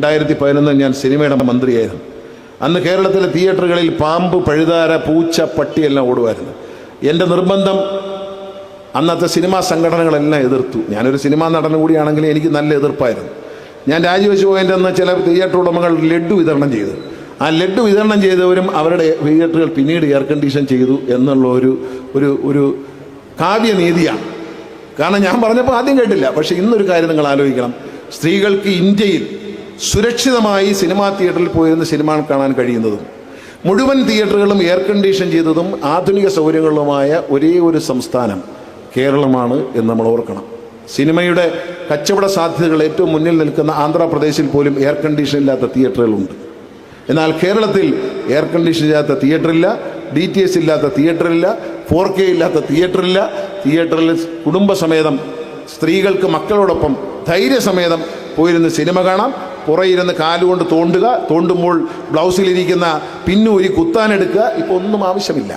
രണ്ടായിരത്തി പതിനൊന്നിൽ ഞാൻ സിനിമയുടെ മന്ത്രിയായിരുന്നു. അന്ന് കേരളത്തിലെ തിയേറ്ററുകളിൽ പാമ്പ് പഴുതാര പൂച്ച പട്ടിയെല്ലാം ഓടുമായിരുന്നു. എന്റെ നിർബന്ധം അന്നത്തെ സിനിമാ സംഘടനകളെല്ലാം എതിർത്തു. ഞാനൊരു സിനിമാ നടൻ കൂടിയാണെങ്കിൽ എനിക്ക് നല്ല എതിർപ്പായിരുന്നു. ഞാൻ രാജിവെച്ച് പോയതിന്റെ അന്ന് ചില തിയേറ്റർ ഉടമകൾ ലഡ്ഡു വിതരണം ചെയ്തു. ആ ലഡ്ഡു വിതരണം ചെയ്തവരും അവരുടെ തിയേറ്ററുകൾ പിന്നീട് എയർ കണ്ടീഷൻ ചെയ്തു എന്നുള്ള ഒരു ഒരു ഒരു കാവ്യനീതിയാണ്. കാരണം ഞാൻ പറഞ്ഞപ്പോൾ ആദ്യം കേട്ടില്ല. പക്ഷേ ഇന്നൊരു കാര്യം നിങ്ങൾ ആലോചിക്കണം. സ്ത്രീകൾക്ക് ഇന്ത്യയിൽ സുരക്ഷിതമായി സിനിമാ തിയേറ്ററിൽ പോയിരുന്ന് സിനിമ കാണാൻ കഴിയുന്നതും മുഴുവൻ തിയേറ്ററുകളും എയർ കണ്ടീഷൻ ചെയ്തതും ആധുനിക സൗകര്യങ്ങളുമായ ഒരേ ഒരു സംസ്ഥാനം കേരളമാണ് എന്ന് നമ്മൾ ഓർക്കണം. സിനിമയുടെ കച്ചവട സാധ്യതകൾ ഏറ്റവും മുന്നിൽ നിൽക്കുന്ന ആന്ധ്രാപ്രദേശിൽ പോലും എയർ കണ്ടീഷൻ ഇല്ലാത്ത തിയേറ്ററുകളുണ്ട് എന്നാൽ കേരളത്തിൽ എയർ കണ്ടീഷൻ ഇല്ലാത്ത തിയേറ്ററില്ല ഡി ടി എസ് ഇല്ലാത്ത തിയേറ്ററില്ല ഫോർ കെ ഇല്ലാത്ത തിയേറ്ററില്ല തിയേറ്ററിൽ കുടുംബസമേതം സ്ത്രീകൾക്ക് മക്കളോടൊപ്പം ധൈര്യസമേതം പോയിരുന്ന് സിനിമ കാണാം പുറയിരുന്ന് കാലുകൊണ്ട് തോണ്ടുക തോണ്ടുമ്പോൾ ബ്ലൗസിലിരിക്കുന്ന പിന്നൂരി കുത്താനെടുക്കുക ഇപ്പോൾ ഒന്നും ആവശ്യമില്ല.